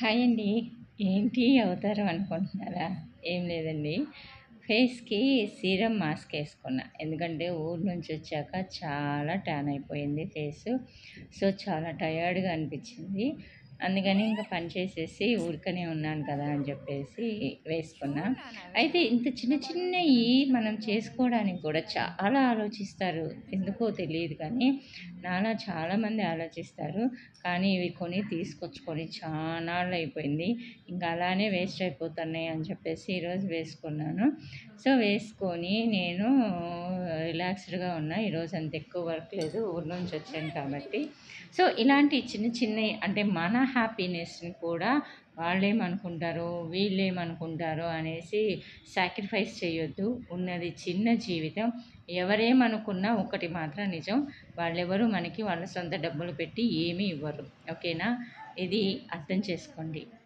Hi అండి. ఏంటి అవతారం అనుకుంటున్నారా? ఏం లేదండి. ఫేస్కి సీరం మాస్క్ వేసుకున్నా. ఎందుకంటే ఊరు నుంచి వచ్చాక చాలా ట్యాన్ అయిపోయింది ఫేసు. సో చాలా టయర్డ్గా అనిపించింది. అందుకని ఇంకా పని చేసేసి ఊరికనే ఉన్నాను కదా అని చెప్పేసి వేసుకున్నా. అయితే ఇంత చిన్న చిన్నవి మనం చేసుకోవడానికి కూడా చాలా ఆలోచిస్తారు. ఎందుకో తెలియదు కానీ నాలా చాలామంది ఆలోచిస్తారు. కానీ ఇవి కొని తీసుకొచ్చుకొని చాలా అయిపోయింది. ఇంకా అలానే వేస్ట్ అయిపోతున్నాయి అని చెప్పేసి ఈరోజు వేసుకున్నాను. సో వేసుకొని నేను రిలాక్స్డ్గా ఉన్నా ఈరోజు అంత ఎక్కువ వర్క్ లేదు ఊరి నుంచి వచ్చాను కాబట్టి. సో ఇలాంటి చిన్న చిన్నవి అంటే మన హ్యాపీనెస్ని కూడా వాళ్ళేమనుకుంటారు వీళ్ళేమనుకుంటారో అనేసి సాక్రిఫైస్ చేయొద్దు. ఉన్నది చిన్న జీవితం. ఎవరేమనుకున్నా ఒకటి మాత్రం నిజం. వాళ్ళెవరు మనకి వాళ్ళ సొంత డబ్బులు పెట్టి ఏమీ ఇవ్వరు. ఓకేనా? ఇది అర్థం చేసుకోండి.